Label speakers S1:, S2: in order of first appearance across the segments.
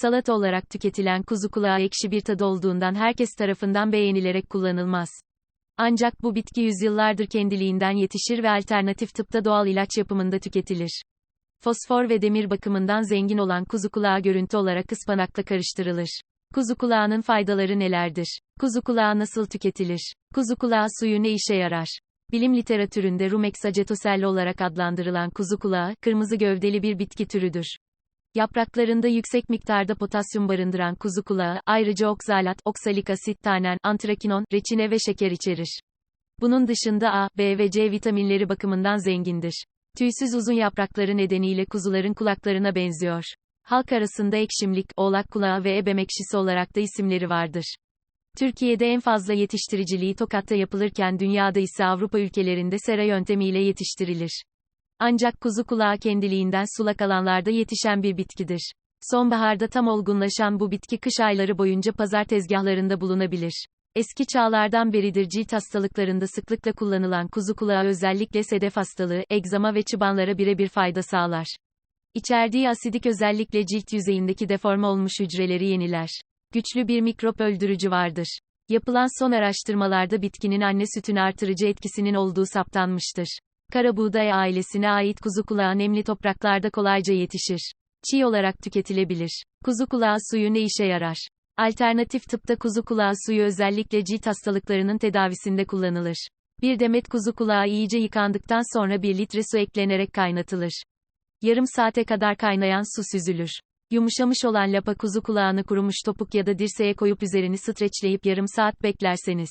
S1: Salata olarak tüketilen kuzu kulağı ekşi bir tadı olduğundan herkes tarafından beğenilerek kullanılmaz. Ancak bu bitki yüzyıllardır kendiliğinden yetişir ve alternatif tıpta doğal ilaç yapımında tüketilir. Fosfor ve demir bakımından zengin olan kuzu kulağı görüntü olarak ıspanakla karıştırılır. Kuzu kulağının faydaları nelerdir? Kuzu kulağı nasıl tüketilir? Kuzu kulağı suyu ne işe yarar? Bilim literatüründe Rumex acetoselle olarak adlandırılan kuzu kulağı, kırmızı gövdeli bir bitki türüdür. Yapraklarında yüksek miktarda potasyum barındıran kuzu kulağı, ayrıca oksalat, oksalik asit, tanen, antrakinon, reçine ve şeker içerir. Bunun dışında A, B ve C vitaminleri bakımından zengindir. Tüysüz uzun yaprakları nedeniyle kuzuların kulaklarına benziyor. Halk arasında ekşimlik, oğlak kulağı ve ebem ekşisi olarak da isimleri vardır. Türkiye'de en fazla yetiştiriciliği Tokat'ta yapılırken dünyada ise Avrupa ülkelerinde sera yöntemiyle yetiştirilir. Ancak kuzu kulağı kendiliğinden sulak alanlarda yetişen bir bitkidir. Sonbaharda tam olgunlaşan bu bitki kış ayları boyunca pazar tezgahlarında bulunabilir. Eski çağlardan beridir cilt hastalıklarında sıklıkla kullanılan kuzu kulağı özellikle sedef hastalığı, egzama ve çıbanlara birebir fayda sağlar. İçerdiği asidik özellikle cilt yüzeyindeki deforme olmuş hücreleri yeniler. Güçlü bir mikrop öldürücü vardır. Yapılan son araştırmalarda bitkinin anne sütünü artırıcı etkisinin olduğu saptanmıştır. Karabuğday ailesine ait kuzu kulağı nemli topraklarda kolayca yetişir. Çiğ olarak tüketilebilir. Kuzu kulağı suyu ne işe yarar? Alternatif tıpta kuzu kulağı suyu özellikle cilt hastalıklarının tedavisinde kullanılır. Bir demet kuzu kulağı iyice yıkandıktan sonra 1 litre su eklenerek kaynatılır. Yarım saate kadar kaynayan su süzülür. Yumuşamış olan lapa kuzu kulağını kurumuş topuk ya da dirseğe koyup üzerini streçleyip yarım saat beklerseniz.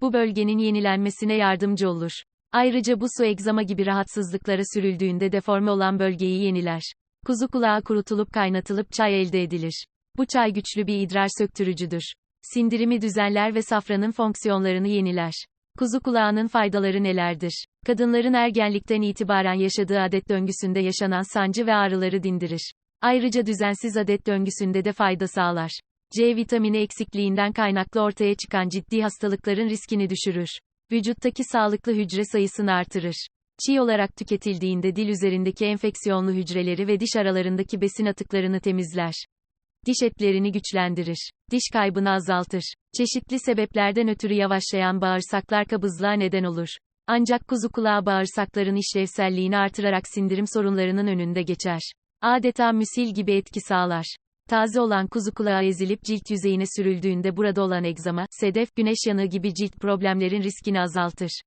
S1: Bu bölgenin yenilenmesine yardımcı olur. Ayrıca bu su egzama gibi rahatsızlıklara sürüldüğünde deforme olan bölgeyi yeniler. Kuzu kulağı kurutulup kaynatılıp çay elde edilir. Bu çay güçlü bir idrar söktürücüdür. Sindirimi düzenler ve safranın fonksiyonlarını yeniler. Kuzu kulağının faydaları nelerdir? Kadınların ergenlikten itibaren yaşadığı adet döngüsünde yaşanan sancı ve ağrıları dindirir. Ayrıca düzensiz adet döngüsünde de fayda sağlar. C vitamini eksikliğinden kaynaklı ortaya çıkan ciddi hastalıkların riskini düşürür. Vücuttaki sağlıklı hücre sayısını artırır. Çiğ olarak tüketildiğinde dil üzerindeki enfeksiyonlu hücreleri ve diş aralarındaki besin atıklarını temizler. Diş etlerini güçlendirir. Diş kaybını azaltır. Çeşitli sebeplerden ötürü yavaşlayan bağırsaklar kabızlığa neden olur. Ancak kuzu kulağı bağırsakların işlevselliğini artırarak sindirim sorunlarının önünde geçer. Adeta müsil gibi etki sağlar. Taze olan kuzu kulağı ezilip cilt yüzeyine sürüldüğünde burada olan egzama, sedef, güneş yanığı gibi cilt problemlerin riskini azaltır.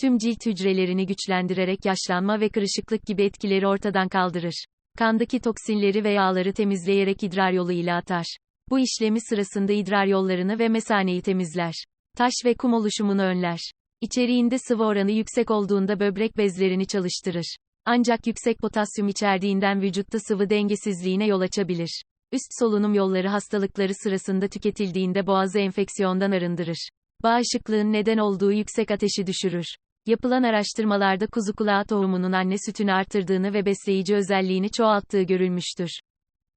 S1: Tüm cilt hücrelerini güçlendirerek yaşlanma ve kırışıklık gibi etkileri ortadan kaldırır. Kandaki toksinleri ve yağları temizleyerek idrar yolu ile atar. Bu işlemi sırasında idrar yollarını ve mesaneyi temizler. Taş ve kum oluşumunu önler. İçeriğinde sıvı oranı yüksek olduğunda böbrek bezlerini çalıştırır. Ancak yüksek potasyum içerdiğinden vücutta sıvı dengesizliğine yol açabilir. Üst solunum yolları hastalıkları sırasında tüketildiğinde boğazı enfeksiyondan arındırır. Bağışıklığın neden olduğu yüksek ateşi düşürür. Yapılan araştırmalarda kuzu kulağı tohumunun anne sütünü artırdığını ve besleyici özelliğini çoğalttığı görülmüştür.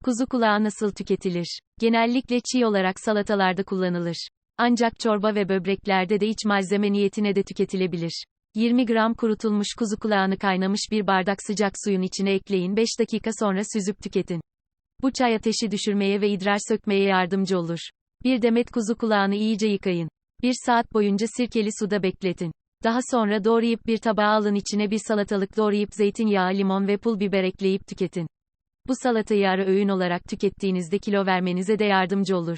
S1: Kuzu kulağı nasıl tüketilir? Genellikle çiğ olarak salatalarda kullanılır. Ancak çorba ve böbreklerde de iç malzeme niyetine de tüketilebilir. 20 gram kurutulmuş kuzu kulağını kaynamış bir bardak sıcak suyun içine ekleyin 5 dakika sonra süzüp tüketin. Bu çay ateşi düşürmeye ve idrar sökmeye yardımcı olur. Bir demet kuzu kulağını iyice yıkayın. Bir saat boyunca sirkeli suda bekletin. Daha sonra doğrayıp bir tabağa alın içine bir salatalık doğrayıp zeytinyağı, limon ve pul biber ekleyip tüketin. Bu salatayı ara öğün olarak tükettiğinizde kilo vermenize de yardımcı olur.